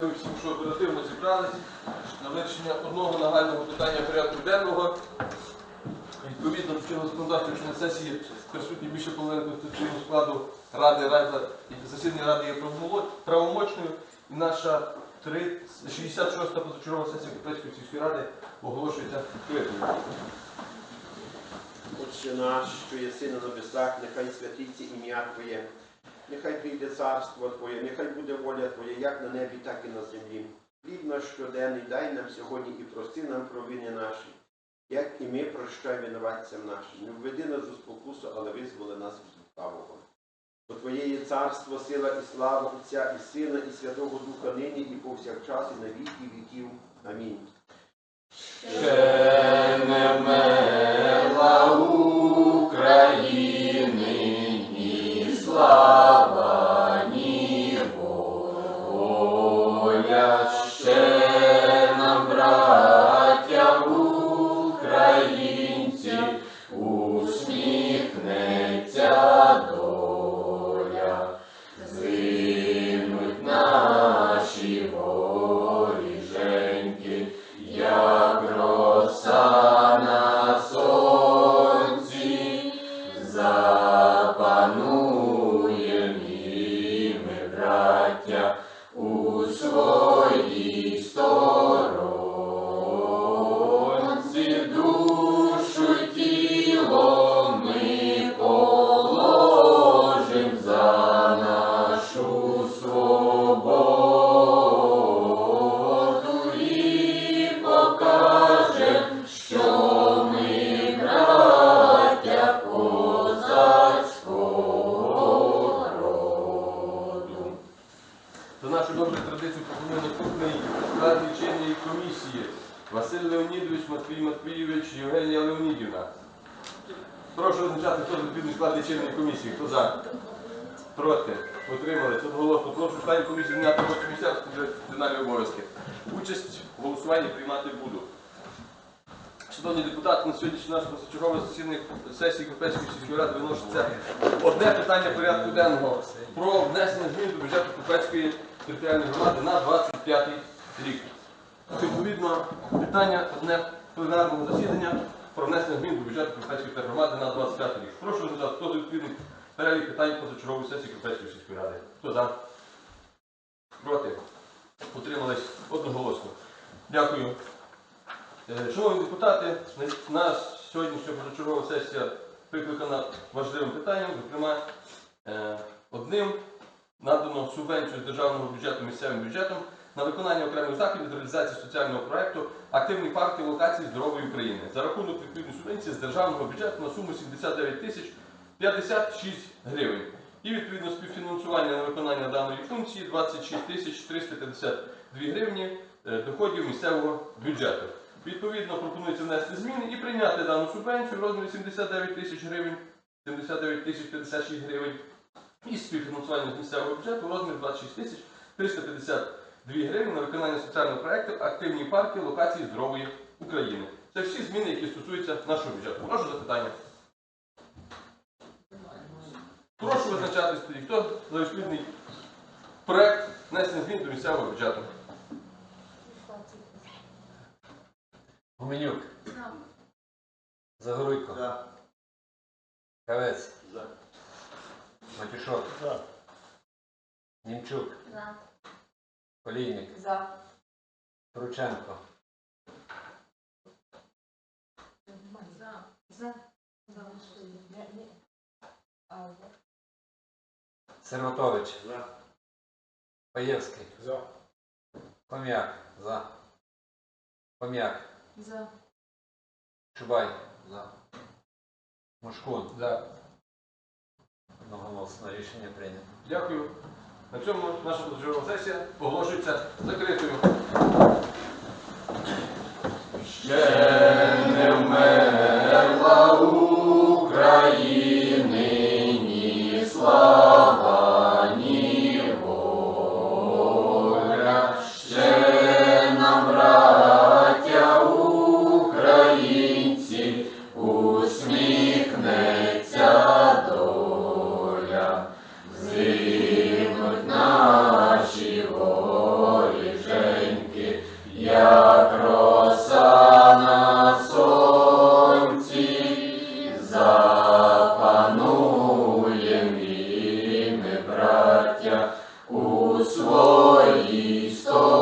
Всім, що оперативно зібрались на вирішення одного нагального питання порядку денного. Відповідно до чинного законодавства, що на сесії присутні більше половини конституційного складу Ради, Рада і засідання Ради є правомочною. І наша 66-та позачергова сесія Капецької сільської ради оголошується відкритою. Отче наш, що єси на небесах, нехай святиться ім'я Твоє, нехай прийде царство Твоє, нехай буде воля Твоя, як на небі, так і на землі. Хліб наш щоденний дай нам сьогодні і прости нам провини наші, як і ми прощай винуватцям нашим. Не введи нас у спокусу, але визволи нас від лукавого. Бо Твоє є царство, сила і слава Отця і Сина, і Святого Духа нині і повсякчас, і на віки віків. Амінь. Ще не браття, За нашу добру традицію пропонує наступний склад лічильної комісії. Василь Леонідович, Матвій Матвійович, Євгенія Леонідівна. Прошу визначати, хто відповідний склад лічильної комісії. Хто за? Проти? Отримали. Тут голосно. Прошу членів комісії зняти місця для обов'язки. Участь в голосуванні приймати буду. Шановні депутати, на сьогоднішнє наше позачергове засідання сесії Копецької сільської ради виноситься одне питання порядку денного про внесення змін до бюджету Копецької територіальної громади на 25 рік. Відповідно, питання одне пленарного засідання про внесення змін до бюджету Копецької тергромади на 25 рік. Прошу розглядати, хто за відповідний перелік питань позачергової сесії Копецької сільської ради. Хто за? Проти? Утримались одноголосно. Дякую. Е, Шановні депутати, на сьогоднішня позачергова сесія викликана важливим питанням, зокрема, е, одним надано субвенцію з державного бюджету місцевим бюджетом на виконання окремих заходів з реалізації соціального проекту Активні парки локацій здорової України за рахунок відповідної субвенції з державного бюджету на суму 79 тисяч 56 гривень. І відповідно співфінансування на виконання даної функції 26 тисяч 352 гривні е, доходів місцевого бюджету. Відповідно, пропонується внести зміни і прийняти дану субвенцію в розмірі 79 тисяч гривень, 79 тисяч 56 гривень і співфінансування місцевого бюджету в розмірі 26 тисяч 352 гривень на виконання соціального проекту Активні парки локації здорової України. Це всі зміни, які стосуються нашого бюджету. Прошу запитання. Прошу визначатись тоді, хто за відповідний проект внесення змін до місцевого бюджету. Гуменюк. Загоруйко. Кавець. За. Матюшок. Німчук. За. Колійник. За. Рученко. За. За. Серватович. За. Паєвський. За. Пом'як. За. Пом'як. За. Чубай. За. Мушкун. За. Одноголосно рішення прийнято. Дякую. На цьому наша позачергова сесія оголошується закритою. Ще як роса на сонці, ми, браття, у своїй стороні.